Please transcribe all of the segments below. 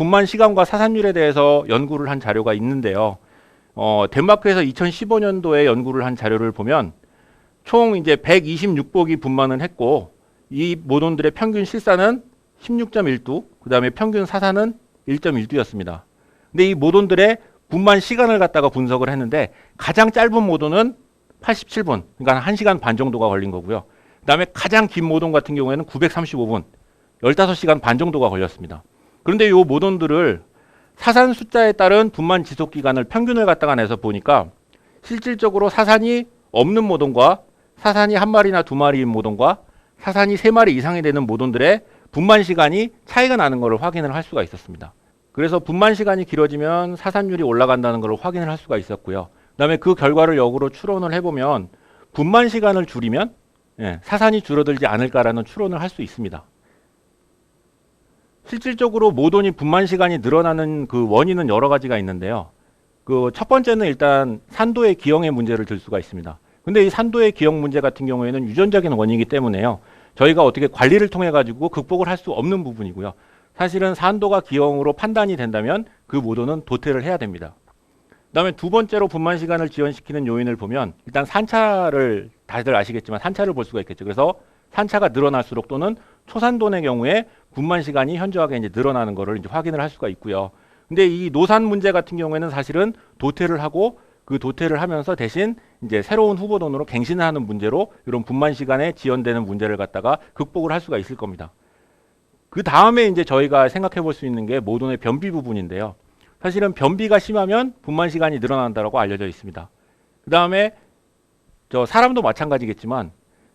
분만 시간과 사산율에 대해서 연구를 한 자료가 있는데요. 어, 덴마크에서 2015년도에 연구를 한 자료를 보면 총 이제 126복이 분만을 했고 이 모돈들의 평균 실사는 16.1두, 그다음에 평균 사산은 1.1두였습니다. 근데 이 모돈들의 분만 시간을 갖다가 분석을 했는데 가장 짧은 모돈은 87분, 그러니까 1시간 반 정도가 걸린 거고요. 그다음에 가장 긴 모돈 같은 경우에는 935분, 15시간 반 정도가 걸렸습니다. 그런데 이 모돈들을 사산 숫자에 따른 분만 지속 기간을 평균을 갖다가 내서 보니까 실질적으로 사산이 없는 모돈과 사산이 한 마리나 두 마리인 모돈과 사산이 세 마리 이상이 되는 모돈들의 분만 시간이 차이가 나는 것을 확인을 할 수가 있었습니다. 그래서 분만 시간이 길어지면 사산율이 올라간다는 것을 확인을 할 수가 있었고요. 그다음에 그 결과를 역으로 추론을 해보면 분만 시간을 줄이면 예, 사산이 줄어들지 않을까라는 추론을 할 수 있습니다. 실질적으로 모돈이 분만 시간이 늘어나는 그 원인은 여러 가지가 있는데요. 그 첫 번째는 일단 산도의 기형의 문제를 들 수가 있습니다. 근데 이 산도의 기형 문제 같은 경우에는 유전적인 원인이기 때문에요. 저희가 어떻게 관리를 통해 가지고 극복을 할 수 없는 부분이고요. 사실은 산도가 기형으로 판단이 된다면 그 모돈은 도태를 해야 됩니다. 그다음에 두 번째로 분만 시간을 지연시키는 요인을 보면 일단 산차를 다들 아시겠지만 산차를 볼 수가 있겠죠. 그래서 산차가 늘어날수록 또는 초산돈의 경우에 분만 시간이 현저하게 이제 늘어나는 것을 이제 확인을 할 수가 있고요. 근데 이 노산 문제 같은 경우에는 사실은 도태를 하고 그 도태를 하면서 대신 이제 새로운 후보돈으로 갱신을 하는 문제로 이런 분만 시간에 지연되는 문제를 갖다가 극복을 할 수가 있을 겁니다. 그 다음에 이제 저희가 생각해 볼 수 있는 게 모돈의 변비 부분인데요. 사실은 변비가 심하면 분만 시간이 늘어난다고 알려져 있습니다. 그 다음에 저 사람도 마찬가지겠지만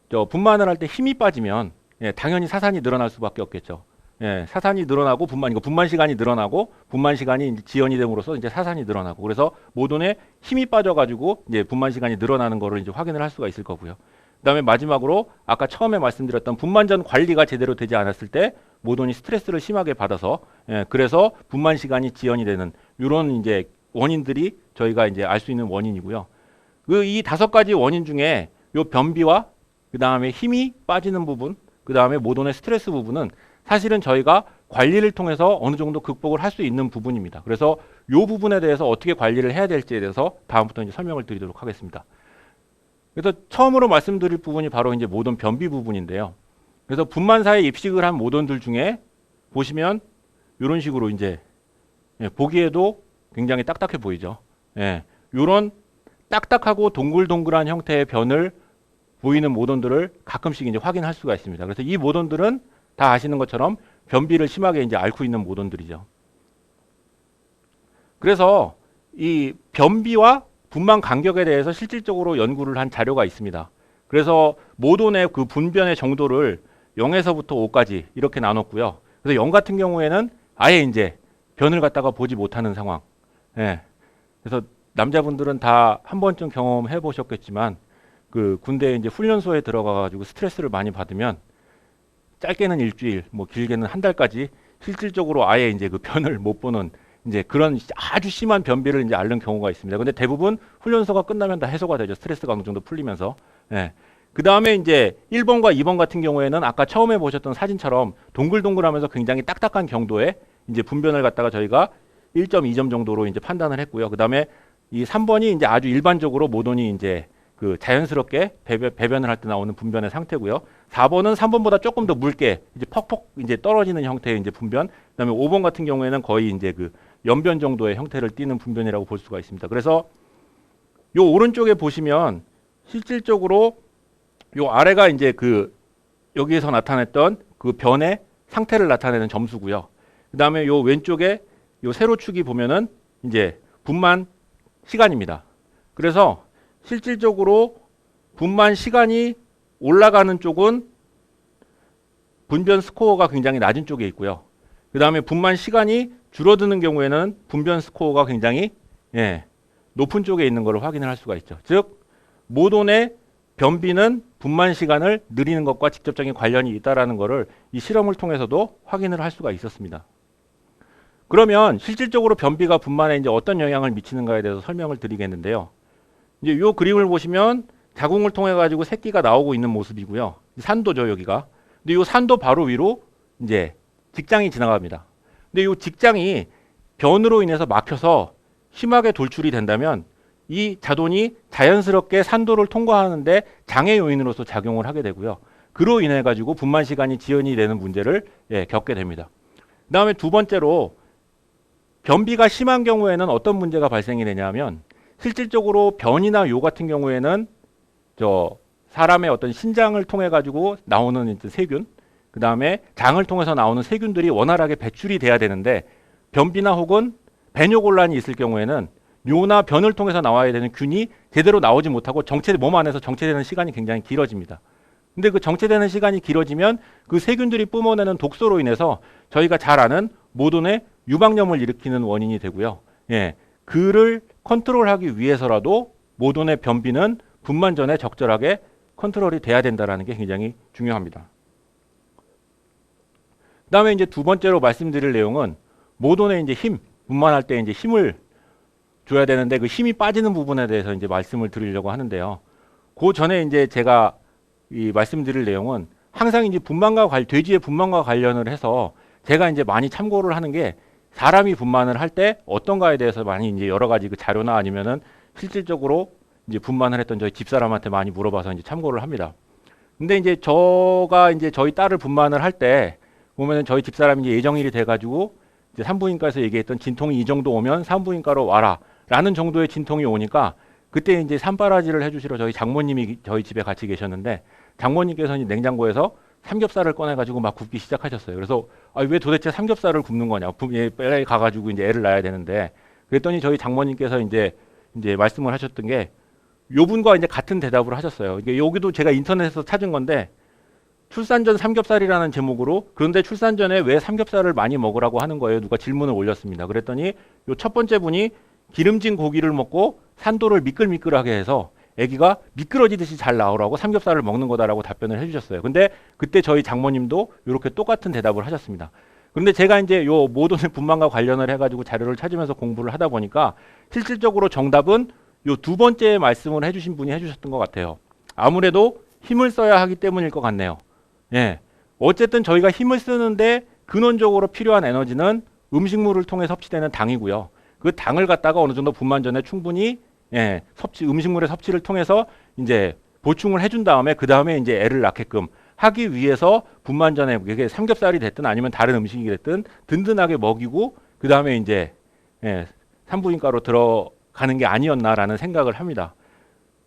저 분만을 할 때 힘이 빠지면 예, 당연히 사산이 늘어날 수밖에 없겠죠. 예, 사산이 늘어나고 분만 이거 분만 시간이 늘어나고 분만 시간이 지연이 됨으로써 이제 사산이 늘어나고 그래서 모돈에 힘이 빠져가지고 이제 분만 시간이 늘어나는 거를 이제 확인을 할 수가 있을 거고요. 그다음에 마지막으로 아까 처음에 말씀드렸던 분만 전 관리가 제대로 되지 않았을 때 모돈이 스트레스를 심하게 받아서 예, 그래서 분만 시간이 지연이 되는 이런 이제 원인들이 저희가 이제 알 수 있는 원인이고요. 그 이 다섯 가지 원인 중에 요 변비와 그 다음에 힘이 빠지는 부분, 그 다음에 모돈의 스트레스 부분은 사실은 저희가 관리를 통해서 어느 정도 극복을 할 수 있는 부분입니다. 그래서 요 부분에 대해서 어떻게 관리를 해야 될지에 대해서 다음부터 이제 설명을 드리도록 하겠습니다. 그래서 처음으로 말씀드릴 부분이 바로 이제 모돈 변비 부분인데요. 그래서 분만사에 입식을 한 모돈들 중에 보시면 이런 식으로 이제 예, 보기에도 굉장히 딱딱해 보이죠. 예, 이런 딱딱하고 동글동글한 형태의 변을 보이는 모돈들을 가끔씩 이제 확인할 수가 있습니다. 그래서 이 모돈들은 다 아시는 것처럼 변비를 심하게 이제 앓고 있는 모돈들이죠. 그래서 이 변비와 분만 간격에 대해서 실질적으로 연구를 한 자료가 있습니다. 그래서 모돈의 그 분변의 정도를 0에서부터 5까지 이렇게 나눴고요. 그래서 0 같은 경우에는 아예 이제 변을 갖다가 보지 못하는 상황. 예. 그래서 남자분들은 다 한 번쯤 경험해 보셨겠지만 그 군대 이제 훈련소에 들어가 가지고 스트레스를 많이 받으면 짧게는 일주일, 뭐 길게는 한 달까지 실질적으로 아예 이제 그 변을 못 보는 이제 그런 아주 심한 변비를 이제 앓는 경우가 있습니다. 근데 대부분 훈련소가 끝나면 다 해소가 되죠. 스트레스가 어느 정도 풀리면서. 예. 그 다음에 이제 1번과 2번 같은 경우에는 아까 처음에 보셨던 사진처럼 동글동글하면서 굉장히 딱딱한 경도의 이제 분변을 갖다가 저희가 1.2점 정도로 이제 판단을 했고요. 그 다음에 이 3번이 이제 아주 일반적으로 모돈이 이제 그 자연스럽게 배변, 배변 을 할 때 나오는 분변의 상태고요. 4번은 3번보다 조금 더 묽게 이제 퍽퍽 이제 떨어지는 형태의 이제 분변. 그다음에 5번 같은 경우에는 거의 이제 그 연변 정도의 형태를 띠는 분변이라고 볼 수가 있습니다. 그래서 요 오른쪽에 보시면 실질적으로 요 아래가 이제 그 여기에서 나타냈던 그 변의 상태를 나타내는 점수고요. 그다음에 요 왼쪽에 요 세로축이 보면은 이제 분만 시간입니다. 그래서 실질적으로 분만 시간이 올라가는 쪽은 분변 스코어가 굉장히 낮은 쪽에 있고요. 그 다음에 분만 시간이 줄어드는 경우에는 분변 스코어가 굉장히 예, 높은 쪽에 있는 것을 확인을 할 수가 있죠. 즉 모돈의 변비는 분만 시간을 느리는 것과 직접적인 관련이 있다라는 것을 이 실험을 통해서도 확인을 할 수가 있었습니다. 그러면 실질적으로 변비가 분만에 이제 어떤 영향을 미치는가에 대해서 설명을 드리겠는데요. 이제 이 그림을 보시면 자궁을 통해 가지고 새끼가 나오고 있는 모습이고요. 산도죠 여기가. 근데 이 산도 바로 위로 이제 직장이 지나갑니다. 근데 이 직장이 변으로 인해서 막혀서 심하게 돌출이 된다면 이 자돈이 자연스럽게 산도를 통과하는데 장애 요인으로서 작용을 하게 되고요. 그로 인해 가지고 분만 시간이 지연이 되는 문제를 예, 겪게 됩니다. 그다음에 두 번째로 변비가 심한 경우에는 어떤 문제가 발생이 되냐면 실질적으로 변이나 요 같은 경우에는 저 사람의 어떤 신장을 통해 가지고 나오는 세균, 그 다음에 장을 통해서 나오는 세균들이 원활하게 배출이 돼야 되는데 변비나 혹은 배뇨 곤란이 있을 경우에는 뇨나 변을 통해서 나와야 되는 균이 제대로 나오지 못하고 정체 몸 안에서 정체되는 시간이 굉장히 길어집니다. 근데 그 정체되는 시간이 길어지면 그 세균들이 뿜어내는 독소로 인해서 저희가 잘 아는 모돈의 유방염을 일으키는 원인이 되고요. 예. 그를 컨트롤하기 위해서라도 모돈의 변비는 분만 전에 적절하게 컨트롤이 돼야 된다라는 게 굉장히 중요합니다. 그다음에 이제 두 번째로 말씀드릴 내용은 모돈의 이제 힘, 분만할 때 이제 힘을 줘야 되는데 그 힘이 빠지는 부분에 대해서 이제 말씀을 드리려고 하는데요. 그 전에 이제 제가 이 말씀드릴 내용은 항상 이제 분만과 관 돼지의 분만과 관련을 해서 제가 이제 많이 참고를 하는 게 사람이 분만을 할 때 어떤가에 대해서 많이 이제 여러 가지 그 자료나 아니면은 실질적으로 이제 분만을 했던 저희 집사람한테 많이 물어봐서 이제 참고를 합니다. 근데 이제 저가 이제 저희 딸을 분만을 할 때 보면은 저희 집사람이 이제 예정일이 돼가지고 이제 산부인과에서 얘기했던 진통이 이 정도 오면 산부인과로 와라라는 정도의 진통이 오니까 그때 이제 산바라지를 해주시러 저희 장모님이 저희 집에 같이 계셨는데 장모님께서는 냉장고에서 삼겹살을 꺼내가지고 막 굽기 시작하셨어요. 그래서 아, 왜 도대체 삼겹살을 굽는 거냐? 부- 예, 빨리 가가지고 이제 애를 낳아야 되는데 그랬더니 저희 장모님께서 이제 이제 말씀을 하셨던 게 요분과 이제 같은 대답을 하셨어요. 이게 여기도 제가 인터넷에서 찾은 건데 출산 전 삼겹살이라는 제목으로 그런데 출산 전에 왜 삼겹살을 많이 먹으라고 하는 거예요? 누가 질문을 올렸습니다. 그랬더니 요 첫 번째 분이 기름진 고기를 먹고 산도를 미끌미끌하게 해서 아기가 미끄러지듯이 잘 나오라고 삼겹살을 먹는 거다라고 답변을 해주셨어요. 근데 그때 저희 장모님도 이렇게 똑같은 대답을 하셨습니다. 그런데 제가 이제 요 모돈의 분만과 관련을 해가지고 자료를 찾으면서 공부를 하다 보니까 실질적으로 정답은 요 두 번째 말씀을 해주신 분이 해주셨던 것 같아요. 아무래도 힘을 써야 하기 때문일 것 같네요. 예. 어쨌든 저희가 힘을 쓰는데 근원적으로 필요한 에너지는 음식물을 통해 섭취되는 당이고요. 그 당을 갖다가 어느 정도 분만 전에 충분히 예, 섭취 음식물의 섭취를 통해서 이제 보충을 해준 다음에 그 다음에 이제 애를 낳게끔 하기 위해서 분만 전에 이게 삼겹살이 됐든 아니면 다른 음식이 됐든 든든하게 먹이고 그 다음에 이제 예, 산부인과로 들어가는 게 아니었나라는 생각을 합니다.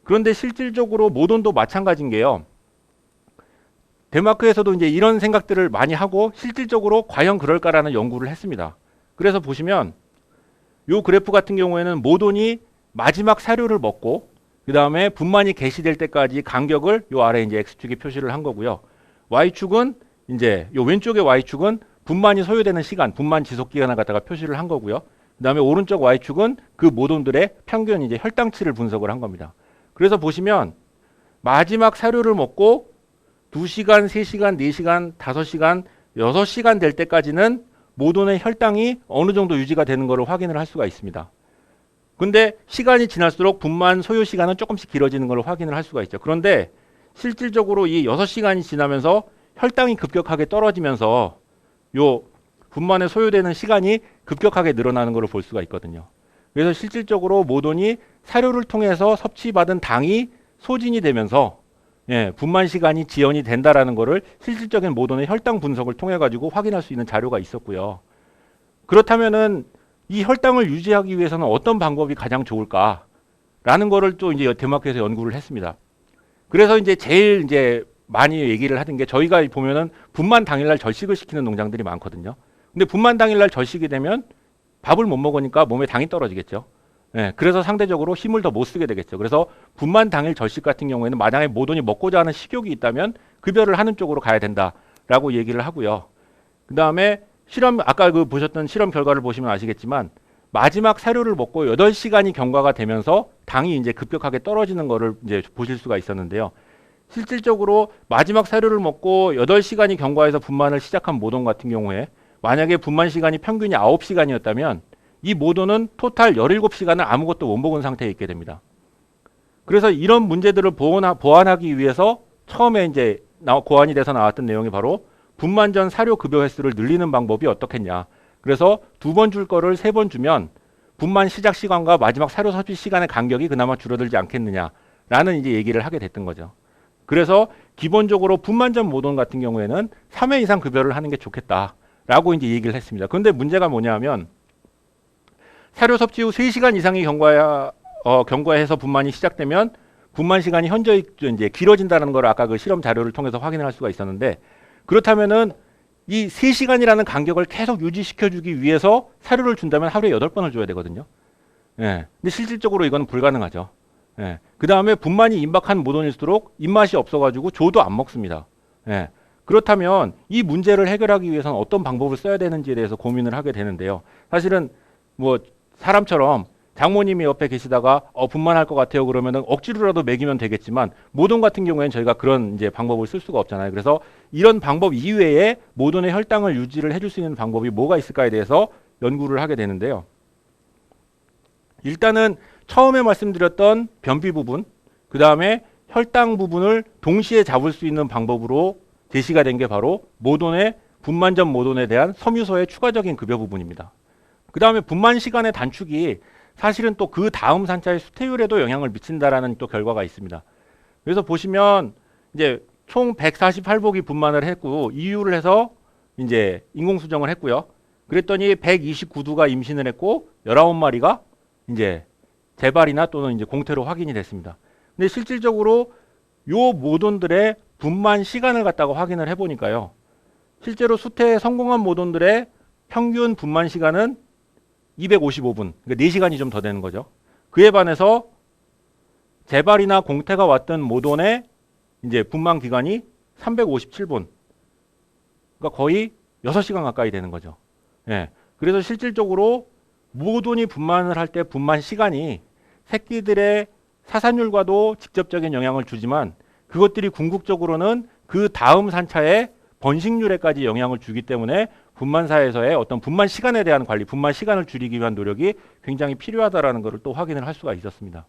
그런데 실질적으로 모돈도 마찬가지인 게요. 덴마크에서도 이제 이런 생각들을 많이 하고 실질적으로 과연 그럴까라는 연구를 했습니다. 그래서 보시면 요 그래프 같은 경우에는 모돈이 마지막 사료를 먹고 그 다음에 분만이 개시될 때까지 간격을 요 아래 이제 x축에 표시를 한 거고요. y축은 이제 요 왼쪽의 y축은 분만이 소요되는 시간, 분만 지속 기간을 갖다가 표시를 한 거고요. 그 다음에 오른쪽 y축은 그 모돈들의 평균 이제 혈당치를 분석을 한 겁니다. 그래서 보시면 마지막 사료를 먹고 2시간, 3시간, 4시간, 5시간, 6시간 될 때까지는 모돈의 혈당이 어느 정도 유지가 되는 것을 확인을 할 수가 있습니다. 근데 시간이 지날수록 분만 소요 시간은 조금씩 길어지는 걸 확인을 할 수가 있죠. 그런데 실질적으로 이 6시간이 지나면서 혈당이 급격하게 떨어지면서 요 분만에 소요되는 시간이 급격하게 늘어나는 것을 볼 수가 있거든요. 그래서 실질적으로 모돈이 사료를 통해서 섭취받은 당이 소진이 되면서 예, 분만 시간이 지연이 된다라는 것을 실질적인 모돈의 혈당 분석을 통해 가지고 확인할 수 있는 자료가 있었고요. 그렇다면은 이 혈당을 유지하기 위해서는 어떤 방법이 가장 좋을까라는 거를 또 이제 덴마크에서 연구를 했습니다. 그래서 이제 제일 이제 많이 얘기를 하던 게 저희가 보면은 분만 당일날 절식을 시키는 농장들이 많거든요. 근데 분만 당일날 절식이 되면 밥을 못 먹으니까 몸에 당이 떨어지겠죠. 예, 그래서 상대적으로 힘을 더 못 쓰게 되겠죠. 그래서 분만 당일 절식 같은 경우에는 만약에 모돈이 먹고자 하는 식욕이 있다면 급여를 하는 쪽으로 가야 된다라고 얘기를 하고요. 그 다음에 실험 아까 그 보셨던 실험 결과를 보시면 아시겠지만 마지막 사료를 먹고 8시간이 경과가 되면서 당이 이제 급격하게 떨어지는 거를 이제 보실 수가 있었는데요. 실질적으로 마지막 사료를 먹고 8시간이 경과해서 분만을 시작한 모돈 같은 경우에 만약에 분만 시간이 평균이 9시간이었다면 이 모돈은 토탈 17시간을 아무것도 못 먹은 상태에 있게 됩니다. 그래서 이런 문제들을 보완하, 보완하기 위해서 처음에 이제 나, 고안이 돼서 나왔던 내용이 바로 분만 전 사료 급여 횟수를 늘리는 방법이 어떻겠냐. 그래서 두 번 줄 거를 세 번 주면 분만 시작 시간과 마지막 사료 섭취 시간의 간격이 그나마 줄어들지 않겠느냐라는 이제 얘기를 하게 됐던 거죠. 그래서 기본적으로 분만 전 모돈 같은 경우에는 3회 이상 급여를 하는 게 좋겠다라고 이제 얘기를 했습니다. 그런데 문제가 뭐냐면 사료 섭취 후 3시간 이상이 경과야 어, 경과해서 분만이 시작되면 분만 시간이 현저히 이제 길어진다는 걸 아까 그 실험 자료를 통해서 확인을 할 수가 있었는데 그렇다면은 이 3시간이라는 간격을 계속 유지시켜 주기 위해서 사료를 준다면 하루에 8번을 줘야 되거든요. 예. 근데 실질적으로 이건 불가능하죠. 예. 그다음에 분만이 임박한 모돈일수록 입맛이 없어 가지고 줘도 안 먹습니다. 예. 그렇다면 이 문제를 해결하기 위해서는 어떤 방법을 써야 되는지에 대해서 고민을 하게 되는데요. 사실은 뭐 사람처럼 장모님이 옆에 계시다가 어 분만할 것 같아요 그러면은 억지로라도 먹이면 되겠지만 모돈 같은 경우에는 저희가 그런 이제 방법을 쓸 수가 없잖아요. 그래서 이런 방법 이외에 모돈의 혈당을 유지를 해줄 수 있는 방법이 뭐가 있을까에 대해서 연구를 하게 되는데요. 일단은 처음에 말씀드렸던 변비 부분, 그 다음에 혈당 부분을 동시에 잡을 수 있는 방법으로 제시가 된 게 바로 모돈의 분만 전 모돈에 대한 섬유소의 추가적인 급여 부분입니다. 그 다음에 분만 시간의 단축이 사실은 또 그 다음 산차의 수태율에도 영향을 미친다라는 또 결과가 있습니다. 그래서 보시면 이제 총 148복이 분만을 했고 이유를 해서 이제 인공 수정을 했고요. 그랬더니 129두가 임신을 했고 19마리가 이제 재발이나 또는 이제 공태로 확인이 됐습니다. 근데 실질적으로 요 모돈들의 분만 시간을 갖다가 확인을 해보니까요. 실제로 수태에 성공한 모돈들의 평균 분만 시간은 255분, 그러니까 4시간이 좀 더 되는 거죠. 그에 반해서 재발이나 공태가 왔던 모돈의 이제 분만 기간이 357분. 그러니까 거의 6시간 가까이 되는 거죠. 예. 그래서 실질적으로 모돈이 분만을 할 때 분만 시간이 새끼들의 사산율과도 직접적인 영향을 주지만 그것들이 궁극적으로는 그 다음 산차의 번식률에까지 영향을 주기 때문에 분만사에서의 어떤 분만 시간에 대한 관리, 분만 시간을 줄이기 위한 노력이 굉장히 필요하다라는 것을 또 확인을 할 수가 있었습니다.